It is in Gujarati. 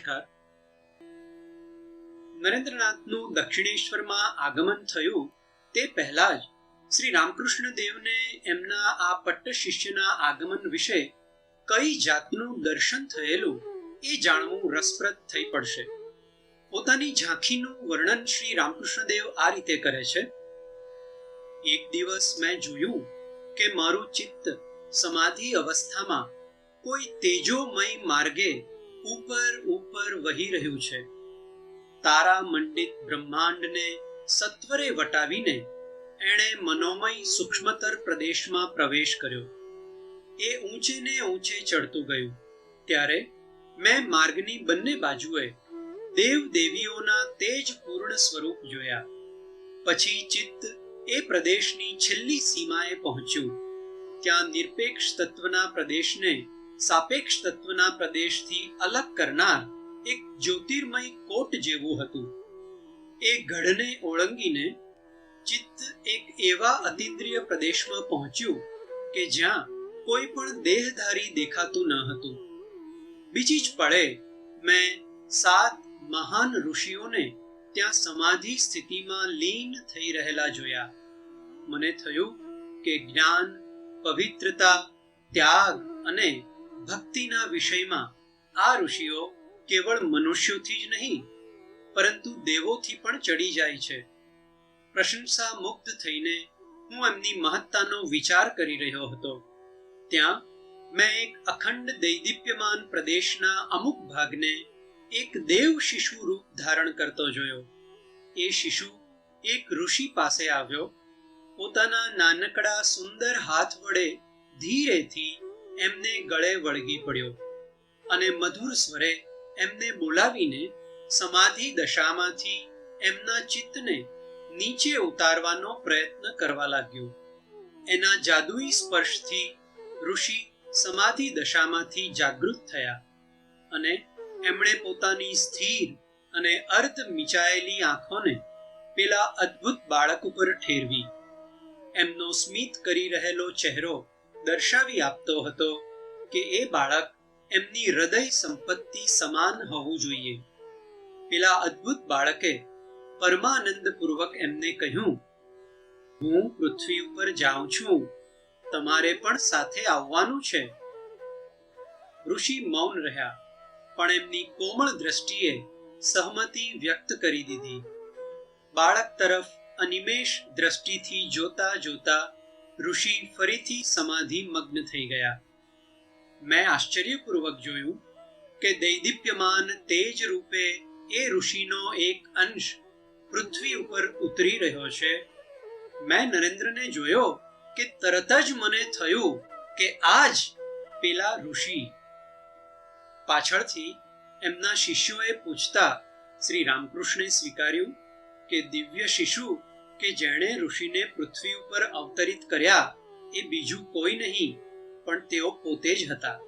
નમસ્કાર. નરેન્દ્રનાથનું દક્ષિણેશ્વરમાં આગમન થયું તે પહેલા જ શ્રી રામકૃષ્ણ દેવને એમના આ પટ્ટ શિષ્યના આગમન વિશે કઈ જાતનું દર્શન થયેલું એ જાણવું રસપ્રદ થઈ પડશે. પોતાની ઝાંખીનું વર્ણન શ્રી રામકૃષ્ણ દેવ આ રીતે કરે છે. એક દિવસ મેં જોયું કે મારું ચિત્ત સમાધિ અવસ્થામાં કોઈ તેજોમય માર્ગે ઉપર ઉપર વહી રહ્યું છે. તારા મંડિત બ્રહ્માંડને સત્વરે વટાવીને એણે મનોમય સૂક્ષ્મતર પ્રદેશમાં પ્રવેશ કર્યો. એ ઊંચે ને ઊંચે ચડતું ગયું. ત્યારે મેં માર્ગની બંને બાજુએ દેવ દેવીઓના તેજપૂર્ણ સ્વરૂપ જોયા. પછી ચિત્ત એ પ્રદેશની છેલ્લી સીમાએ પહોંચ્યું. ત્યાં નિરપેક્ષ તત્વના પ્રદેશને સાપેક્ષ તત્વના પ્રદેશથી અલગ કરનાર એક જ્યોતિર્મય કોટ જેવું હતું. એ ગઢને ઓળંગીને ચિત્ત એક એવા અતિન્દ્રિય પ્રદેશમાં પહોંચ્યું કે જ્યાં કોઈ પણ દેહધારી દેખાતું ન હતું. બીજી જ પળે મેં સાત મહાન ઋષિઓને ત્યાં સમાધિ સ્થિતિમાં લીન થઈ રહેલા જોયા. મને થયું કે જ્ઞાન, પવિત્રતા, ત્યાગ અને ભક્તિના વિષયમાં આ ઋષિઓ કેવળ મનુષ્યોથી જ નહીં, પરંતુ દેવોથી પણ ચડી જાય છે. પ્રશંસા મુક્ત થઈને હું એમની મહત્તાનો વિચાર કરી રહ્યો હતો. ત્યાં મેં એક અખંડ દૈદીપ્યમાન પ્રદેશના અમુક ભાગને એક દેવ શિશુ રૂપ ધારણ કરતો જોયો. એ શિશુ એક ઋષિ પાસે આવ્યો. પોતાના નાનકડા સુંદર હાથ વડે ધીરેથી એમને ગળે વળગી પડ્યો અને મધુર સ્વરે એમને બોલાવીને સમાધિ દશામાંથી એમના ચિત્તને નીચે ઉતારવાનો પ્રયત્ન કરવા લાગ્યો. એના જાદુઈ સ્પર્શથી ઋષિ સમાધિ દશામાંથી જાગૃત થયા અને એમણે પોતાની સ્થિર અને અર્ધ મિચાયેલી આંખોને પેલા અદ્ભુત બાળક ઉપર ઠેરવી. એમનો સ્મિત કરી રહેલો ચહેરો દર્શાવી આપતો હતો કે એ બાળક એમની હૃદય સંપત્તિ સમાન હોવું જોઈએ. પેલા અદ્ભુત બાળકે પરમાનંદપૂર્વક એમને કહ્યું, હું પૃથ્વી ઉપર જાઉં છું. તમારે પણ સાથે આવવાનું છે. ઋષિ મૌન રહ્યા, પણ એમની કોમળ દ્રષ્ટિએ સહમતિ વ્યક્ત કરી દીધી. બાળક તરફ અનિમેષ દ્રષ્ટિથી જોતા જોતા ઋષિ ફરીથી સમાધિ મગ્ન થઈ ગયા. મેં આશ્ચર્યપૂર્વક જોયું કે દૈદીપ્યમાન તેજ રૂપે એ ઋષિનો એક અંશ પૃથ્વી ઉપર ઉતરી રહ્યો છે. મેં નરેન્દ્રને જોયો કે તરત જ મને થયું કે આજ પેલા ઋષિ. પાછળથી એમના શિષ્યોએ પૂછતા શ્રી રામકૃષ્ણે સ્વીકાર્યું કે દિવ્ય શિશુ કે જેણે ઋષિને પૃથ્વી ઉપર અવતરિત કર્યા એ બીજું કોઈ નહીં, પણ તેઓ પોતે જ હતા.